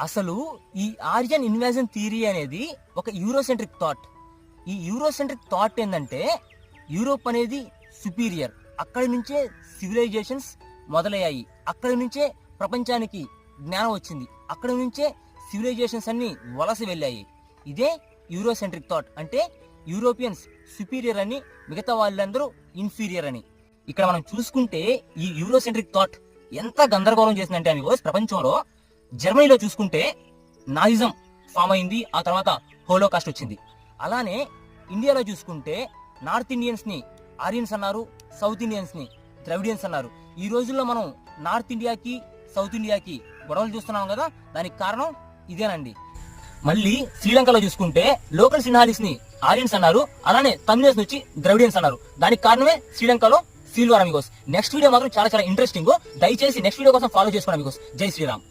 అసలు ఈ ఆర్యన్ ఇన్వాజన్ థియరీ అనేది ఒక యూరోసెంట్రిక్ థాట్. ఈ యూరోసెంట్రిక్ థాట్ ఏంటంటే యూరోప్ అనేది సుపీరియర్. అక్కడి నుంచే సివిలైజేషన్స్ మొదలయ్యాయి. అక్కడి నుంచే ప్రపంచానికి జ్ఞానం వచ్చింది. అక్కడి నుంచే సివిలైజేషన్స్ అన్ని వలస వెళ్ళాయి. ఇదే యూరోసెంట్రిక్ థాట్. అంటే యూరోపియన్స్ సుపీరియర్ అని మిగతా వాళ్ళందరూ ఇన్ఫీరియర్ అని. ఇక్కడ మనం చూసుకుంటే ఈ యూరోసెంట్రిక్ థాట్ ఎంత గందరగోళం చేసిందంటే అని ప్రపంచంలో జర్మనీలో చూసుకుంటే నాయిజం ఫామ్ అయింది ఆ తర్వాత హోలోకాస్ట్ వచ్చింది. అలానే ఇండియాలో చూసుకుంటే నార్త్ ఇండియన్స్ని ఆరియన్స్ అన్నారు సౌత్ ఇండియన్స్ని ద్రవిడియన్స్ అన్నారు. ఈ రోజుల్లో మనం నార్త్ ఇండియాకి సౌత్ ఇండియాకి గొడవలు చూస్తున్నాం కదా దానికి కారణం ఇదేనండి. మళ్ళీ శ్రీలంకలో చూసుకుంటే లోకల్ సిన్హాలిస్ని ఆరియన్స్ అన్నారు అలానే తమిళస్ నుంచి ద్రవిడియన్స్ అన్నారు. దానికి కారణమే శ్రీలంకలో సిల్వర్ అమిగోస్. నెక్స్ట్ వీడియో మాత్రం చాలా చాలా ఇంట్రెస్టింగ్ దయచేసి నెక్స్ట్ వీడియో కోసం ఫాలో చేసుకోండి అమిగోస్. జై శ్రీరామ్.